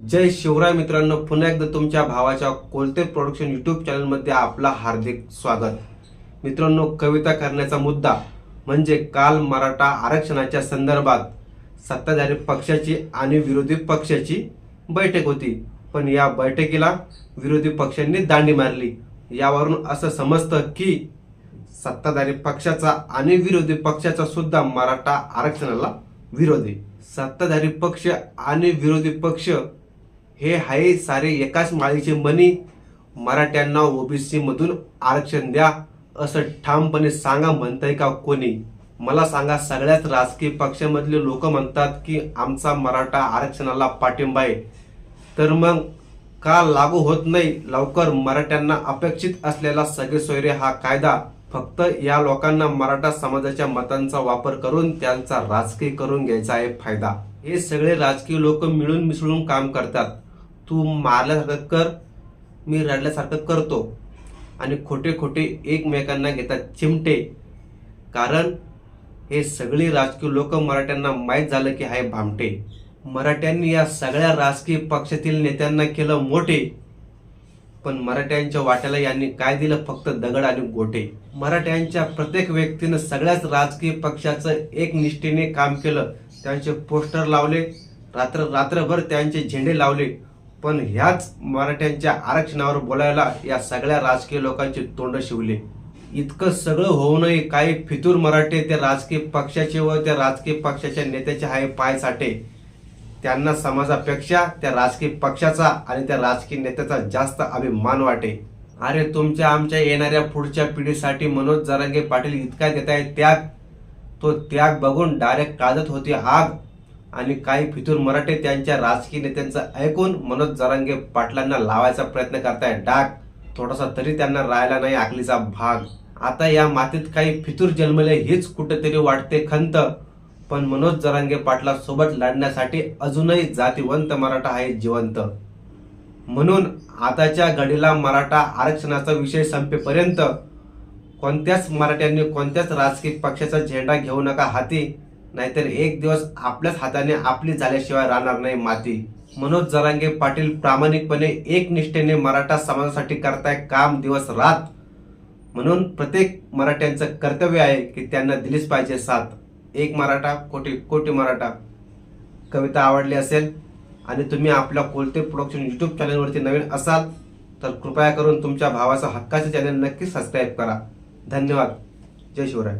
जय शिवराय मित्रांनो पुन्हा एकदा तुमच्या भावाच्या कोलते प्रोडक्शन युट्यूब चॅनलमध्ये आपला हार्दिक स्वागत. मित्रांनो कविता करण्याचा मुद्दा म्हणजे काल मराठा आरक्षणाच्या संदर्भात सत्ताधारी पक्षाची आणि विरोधी पक्षाची बैठक होती. पण या बैठकीला विरोधी पक्षांनी दांडी मारली. यावरून असं समजतं की सत्ताधारी पक्षाचा आणि विरोधी पक्षाचा सुद्धा मराठा आरक्षणाला विरोधी. सत्ताधारी पक्ष आणि विरोधी पक्ष हे आहे सारे एकाच माळीचे मनी मराठ्यांना ओबीसी मधून आरक्षण द्या असं ठामपणे सांगा म्हणताय का कोणी? मला सांगा सगळ्याच राजकीय पक्षामधले लोक म्हणतात की आमचा मराठा आरक्षणाला पाठिंबा आहे. तर मग का लागू होत नाही? लवकर मराठ्यांना अपेक्षित असलेला सगळे सोयरे हा कायदा. फक्त या लोकांना मराठा समाजाच्या मतांचा वापर करून त्यांचा राजकीय करून घ्यायचा आहे फायदा. हे सगळे राजकीय लोक मिळून मिसळून काम करतात. तू मारल्यासारखं कर मी रडल्यासारखं करतो. आणि खोटे खोटे एकमेकांना घेतात चिमटे. कारण हे सगळे राजकीय लोक मराठ्यांना माहीत झालं की हाय भामटे. मराठ्यांनी या सगळ्या राजकीय पक्षातील नेत्यांना केलं मोठे. पण मराठ्यांच्या वाट्याला यांनी काय दिलं? फक्त दगड आणि गोटे. मराठ्यांच्या प्रत्येक व्यक्तीनं सगळ्याच राजकीय पक्षाचं एक निष्ठेने काम केलं. त्यांचे पोस्टर लावले. रात्र रात्रभर त्यांचे झेंडे लावले. पण ह्याच मराठ्यांच्या आरक्षणावर बोलायला या सगळ्या राजकीय लोकांचे तोंड शिवले. इतकं सगळं होऊनही काही फितूर मराठे त्या राजकीय पक्षाचे व त्या राजकीय पक्षाच्या नेत्याचे हाय पाय साठे. त्यांना समाजापेक्षा त्या राजकीय पक्षाचा आणि त्या राजकीय नेत्याचा जास्त अभिमान वाटे. अरे तुमच्या आमच्या येणाऱ्या पुढच्या पिढीसाठी मनोज जरांगे पाटील इतका देत आहे त्याग. तो त्याग बघून डायरेक्ट काढत होती आग. आणि काही फितूर मराठे त्यांच्या राजकीय नेत्यांचं ऐकून मनोज जरांगे पाटलांना लावायचा प्रयत्न करताय डाग थोडासा तरी त्यांना राहायला नाही आखलीचा भाग. आता या मातीत काही फितूर जन्मले हीच कुठेतरी वाटते खंत. पण मनोज जरांगे पाटला सोबत लढण्यासाठी अजूनही जातीवंत मराठा आहे जिवंत. म्हणून आताच्या घडीला मराठा आरक्षणाचा विषय संपेपर्यंत कोणत्याच मराठ्यांनी कोणत्याच राजकीय पक्षाचा झेंडा घेऊ नका हाती. नाहीतर एक दिवस आपल्याच हाताने आपली झाल्याशिवाय राहणार नाही माती. मनोज जरांगे पाटील प्रामाणिकपणे एक निष्ठेने मराठा समाजासाठी करताय काम दिवस रात. म्हणून प्रत्येक मराठ्यांचं कर्तव्य आहे की त्यांना दिलीच पाहिजे साथ. एक मराठा कोटी कोटी मराठा. कविता आवडली असेल आणि तुम्ही आपल्या कोलते प्रोडक्शन यूट्यूब चॅनलवरती नवीन असाल तर कृपया करून तुमच्या भावाचा हक्काचे चॅनल नक्की सबस्क्राईब करा. धन्यवाद. जय शिवराय.